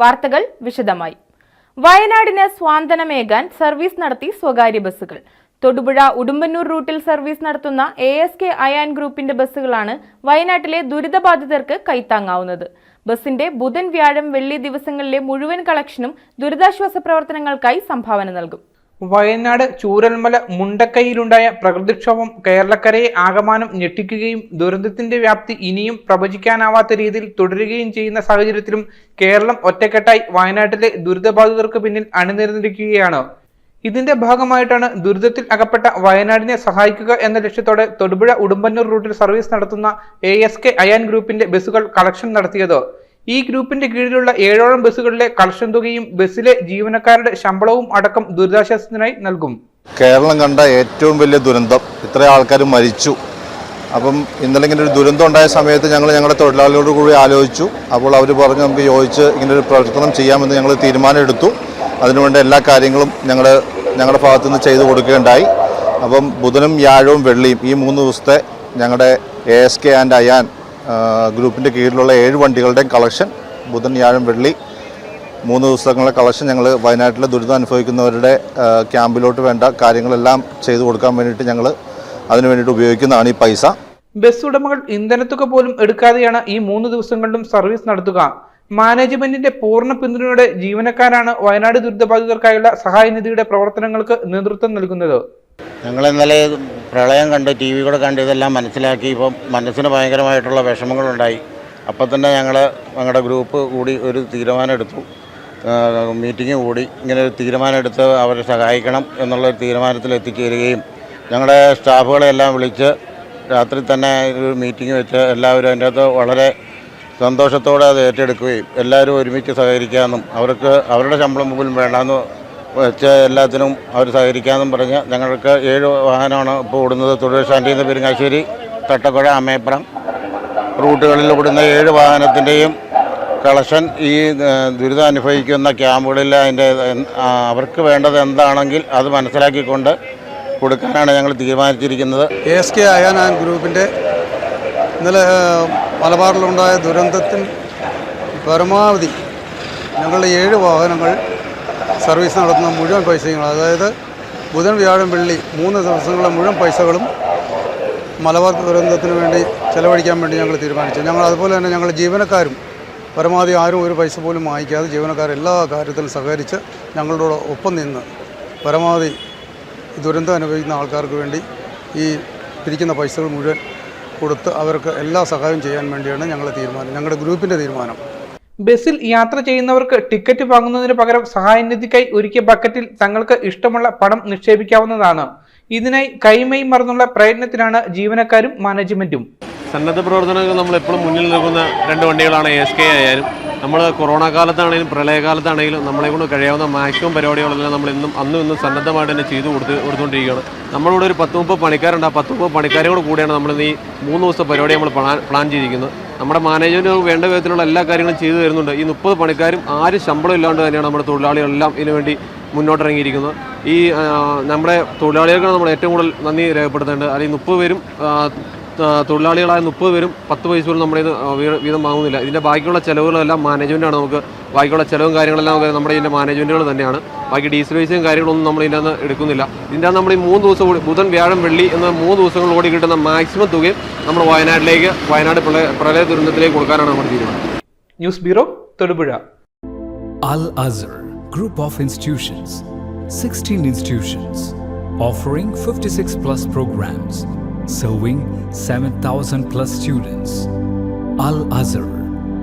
വാർത്തകൾ വിശദമായി. വയനാടിന് സ്വാന്തനമേകാൻ സർവീസ് നടത്തി സ്വകാര്യ ബസ്സുകൾ. തൊടുപുഴ ഉടുമ്പന്നൂർ റൂട്ടിൽ സർവീസ് നടത്തുന്ന എ എസ് കെ അയാൻ ഗ്രൂപ്പിന്റെ ബസ്സുകളാണ് വയനാട്ടിലെ ദുരിതബാധിതർക്ക് കൈത്താങ്ങാവുന്നത്. ബസിന്റെ ബുധൻ വ്യാഴം വെള്ളി ദിവസങ്ങളിലെ മുഴുവൻ കളക്ഷനും ദുരിതാശ്വാസ പ്രവർത്തനങ്ങൾക്കായി സംഭാവന നൽകും. വയനാട് ചൂരൽമല മുണ്ടക്കൈയിലുണ്ടായ പ്രകൃതിക്ഷോഭം കേരളക്കരയെ ആകമാനം ഞെട്ടിക്കുകയും ദുരന്തത്തിന്റെ വ്യാപ്തി ഇനിയും പ്രവചിക്കാനാവാത്ത രീതിയിൽ തുടരുകയും ചെയ്യുന്ന സാഹചര്യത്തിലും കേരളം ഒറ്റക്കെട്ടായി വയനാട്ടിലെ ദുരിതബാധിതർക്ക് പിന്നിൽ അണിനിരന്നിരിക്കുകയാണ്. ഇതിന്റെ ഭാഗമായിട്ടാണ് ദുരിതത്തിൽ അകപ്പെട്ട വയനാടിനെ സഹായിക്കുക എന്ന ലക്ഷ്യത്തോടെ തൊടുപുഴ ഉടുമ്പന്നൂർ റൂട്ടിൽ സർവീസ് നടത്തുന്ന എ എസ് കെ അയാൻ ഗ്രൂപ്പിന്റെ ബസ്സുകൾ കളക്ഷൻ നടത്തിയത്. ഈ ഗ്രൂപ്പിന്റെ കീഴിലുള്ള ഏഴോളം ബസ്സുകളിലെ കളക്ഷൻ തുകയും ബസ്സിലെ ജീവനക്കാരുടെ ശമ്പളവും അടക്കം ദുരിതാശ്വാസത്തിനായി നൽകും. കേരളം കണ്ട ഏറ്റവും വലിയ ദുരന്തം. ഇത്ര ആൾക്കാർ മരിച്ചു. അപ്പം ഇന്നലെ ഇങ്ങനെ ഒരു ദുരന്തം ഉണ്ടായ സമയത്ത് ഞങ്ങൾ ഞങ്ങളുടെ തൊഴിലാളികളോട് കൂടി ആലോചിച്ചു. അപ്പോൾ അവർ പറഞ്ഞ് നമുക്ക് യോജിച്ച് ഇങ്ങനെ ഒരു പ്രവർത്തനം ചെയ്യാമെന്ന് ഞങ്ങൾ തീരുമാനമെടുത്തു. അതിനുവേണ്ട എല്ലാ കാര്യങ്ങളും ഞങ്ങൾ ഞങ്ങളുടെ ഭാഗത്തുനിന്ന് ചെയ്തു കൊടുക്കുകയുണ്ടായി. അപ്പം ബുധനും വ്യാഴവും വെള്ളിയും ഈ മൂന്ന് ദിവസത്തെ ഞങ്ങളുടെ A S K and Ayan ഗ്രൂപ്പിന്റെ കീഴിലുള്ള ഏഴ് വണ്ടികളുടെയും കളക്ഷൻ ബുധൻ വ്യാഴം വെള്ളി മൂന്ന് ദിവസങ്ങളുടെ കളക്ഷൻ ഞങ്ങൾ വയനാട്ടിലെ ദുരിതം അനുഭവിക്കുന്നവരുടെ ക്യാമ്പിലോട്ട് വേണ്ട കാര്യങ്ങളെല്ലാം ചെയ്തു കൊടുക്കാൻ വേണ്ടിയിട്ട് ഞങ്ങൾ അതിനു വേണ്ടിയിട്ട് ഉപയോഗിക്കുന്നതാണ് ഈ പൈസ. ബസ് ഉടമകൾ ഇന്ധനത്തുക പോലും എടുക്കാതെയാണ് ഈ മൂന്ന് ദിവസങ്ങളിലും സർവീസ് നടത്തുക. മാനേജ്മെന്റിന്റെ പൂർണ പിന്തുണയോടെ ജീവനക്കാരാണ് വയനാട് ദുരിതബാധിതർക്കായുള്ള സഹായനിധിയുടെ പ്രവർത്തനങ്ങൾക്ക് നേതൃത്വം നൽകുന്നത്. ഞങ്ങൾ ഇന്നലെ പ്രളയം കണ്ട് ടി വി കൂടെ കണ്ട് ഇതെല്ലാം മനസ്സിലാക്കി. ഇപ്പം മനസ്സിന് ഭയങ്കരമായിട്ടുള്ള വിഷമങ്ങളുണ്ടായി. അപ്പം തന്നെ ഞങ്ങൾ ഞങ്ങളുടെ ഗ്രൂപ്പ് കൂടി ഒരു തീരുമാനം എടുത്തു മീറ്റിംഗ് കൂടി ഇങ്ങനെ ഒരു തീരുമാനം എടുത്ത് അവരെ സഹായിക്കണം എന്നുള്ള ഒരു തീരുമാനത്തിൽ എത്തിച്ചേരുകയും ഞങ്ങളുടെ സ്റ്റാഫുകളെല്ലാം വിളിച്ച് രാത്രി തന്നെ ഒരു മീറ്റിംഗ് വെച്ച് എല്ലാവരും അതിന്റെ അകത്ത് വളരെ സന്തോഷത്തോടെ അത് ഏറ്റെടുക്കുകയും എല്ലാവരും ഒരുമിച്ച് സഹകരിക്കാമെന്നും അവർക്ക് അവരുടെ ശമ്പളം പോലും വേണ്ടാന്ന് വെച്ച് എല്ലാത്തിനും അവർ സഹകരിക്കാമെന്നും പറഞ്ഞ് ഞങ്ങൾക്ക് ഏഴ് വാഹനമാണ് ഇപ്പോൾ ഓടുന്നത്. തൊഴിൽശാന്തിയിൽ നിന്ന് പെരുങ്ങാശ്ശേരി തട്ടക്കുഴ അമ്മയപ്പുറം. റൂട്ടുകളിൽ ഓടുന്ന ഏഴ് വാഹനത്തിന്റെയും കളക്ഷൻ ഈ ദുരിതം അനുഭവിക്കുന്ന ക്യാമ്പുകളിൽ അതിന്റെ അവർക്ക് വേണ്ടത് എന്താണെങ്കിൽ അത് മനസ്സിലാക്കിക്കൊണ്ട് കൊടുക്കാനാണ് ഞങ്ങൾ തീരുമാനിച്ചിരിക്കുന്നത്. എ എസ് കെ അയാനാൻ ഗ്രൂപ്പിന്റെ ഇന്നലെ മലബാറിലുണ്ടായ ദുരന്തത്തിൽ പരമാവധി ഞങ്ങളുടെ ഏഴ് വാഹനങ്ങൾ സർവീസ് നടത്തുന്ന മുഴുവൻ പൈസയും അതായത് ബുധൻ വ്യാഴം വെള്ളി മൂന്ന് ദിവസങ്ങളിലെ മുഴുവൻ പൈസകളും മലബാർ ദുരന്തത്തിന് വേണ്ടി ചെലവഴിക്കാൻ വേണ്ടി ഞങ്ങൾ തീരുമാനിച്ചു. ഞങ്ങൾ അതുപോലെ തന്നെ ഞങ്ങൾ ജീവനക്കാരും പരമാവധി ആരും ഒരു പൈസ പോലും വാങ്ങിക്കാതെ ജീവനക്കാർ എല്ലാ കാര്യത്തിലും സഹകരിച്ച് ഞങ്ങളോട് ഒപ്പം നിന്ന് പരമാവധി ദുരന്തം അനുഭവിക്കുന്ന ആൾക്കാർക്ക് വേണ്ടി ഈ പിരിക്കുന്ന പൈസകൾ മുഴുവൻ കൊടുത്ത് അവർക്ക് എല്ലാ സഹായവും ചെയ്യാൻ വേണ്ടിയാണ് ഞങ്ങളുടെ തീരുമാനം ഞങ്ങളുടെ ഗ്രൂപ്പിന്റെ തീരുമാനം. ബസ്സിൽ യാത്ര ചെയ്യുന്നവർക്ക് ടിക്കറ്റ് വാങ്ങുന്നതിന് പകരം സഹായനിധിക്കായി ഒരുക്കിയ ബക്കറ്റിൽ തങ്ങൾക്ക് ഇഷ്ടമുള്ള പണം നിക്ഷേപിക്കാവുന്നതാണ്. ഇതിനായി കൈമൈ മറന്നുള്ള പ്രയത്നത്തിലാണ് ജീവനക്കാരും മാനേജ്മെന്റും. സന്നദ്ധ പ്രവർത്തനങ്ങൾ നമ്മൾ എപ്പോഴും മുന്നിൽ നിൽക്കുന്ന രണ്ട് വണ്ടികളാണ് എസ് കെ ആയാലും നമ്മൾ കൊറോണ കാലത്താണെങ്കിലും പ്രളയകാലത്താണെങ്കിലും നമ്മളെ കൊണ്ട് കഴിയാവുന്ന മാക്സിമം പരിപാടികളെല്ലാം നമ്മൾ ഇന്നും അന്നും ഇന്നും സന്നദ്ധമായിട്ട് തന്നെ ചെയ്തു കൊടുത്ത് കൊടുത്തുകൊണ്ടിരിക്കുകയാണ്. നമ്മളിവിടെ ഒരു പത്ത് മുപ്പത് പണിക്കാരുണ്ട്. ആ പത്ത് മുപ്പത് പണിക്കാരോട് കൂടിയാണ് നമ്മൾ ഈ മൂന്ന് ദിവസത്തെ പരിപാടി നമ്മൾ പ്ലാൻ പ്ലാൻ ചെയ്തിരിക്കുന്നത്. നമ്മുടെ മാനേജ്മെന്റ് വേണ്ട വിധത്തിലുള്ള എല്ലാ കാര്യങ്ങളും ചെയ്തു തരുന്നുണ്ട്. ഈ മുപ്പത് പണിക്കാരും ആരും ശമ്പളം ഇല്ലാണ്ട് തന്നെയാണ് നമ്മുടെ തൊഴിലാളികളെല്ലാം ഇതിനുവേണ്ടി മുന്നോട്ടിറങ്ങിയിരിക്കുന്നത്. ഈ നമ്മുടെ തൊഴിലാളികൾക്ക് നമ്മൾ ഏറ്റവും കൂടുതൽ നന്ദി രേഖപ്പെടുത്തേണ്ടത്. അല്ലെങ്കിൽ മുപ്പത് പേരും തൊഴിലാളികളായ മുപ്പത് പേരും പത്ത് പൈസ പോലും നമ്മുടെ വീതം വാങ്ങുന്നില്ല. ഇതിന്റെ ബാക്കിയുള്ള ചിലവുകളെല്ലാം മാനേജ്മെന്റാണ് നമുക്ക് ബാക്കിയുള്ള ചിലവും കാര്യങ്ങളെല്ലാം നമ്മുടെ ഇതിന്റെ മാനേജ്മെന്റുകൾ തന്നെയാണ്. ബാക്കി ഡീസൽ പൈസയും കാര്യങ്ങളൊന്നും നമ്മൾ ഇതിന്റെ അകത്ത് എടുക്കുന്നില്ല. ഇതിന്റെ നമ്മൾ ഈ മൂന്ന് ദിവസം കൂടി ബുധൻ വ്യാഴം വെള്ളി എന്ന മൂന്ന് ദിവസങ്ങൾ ഓടി കിട്ടുന്ന മാക്സിമം തുകയും നമ്മൾ വയനാട്ടിലേക്ക് വയനാട് പ്രളയ പ്രളയ ദുരന്തത്തിലേക്ക് കൊടുക്കാനാണ് നമ്മുടെ തീരുമാനം. News bureau Thodupuzha. Al Azhar group of institutions 16 fifty offering 56 plus programs, serving 7,000 plus students. Al Azhar,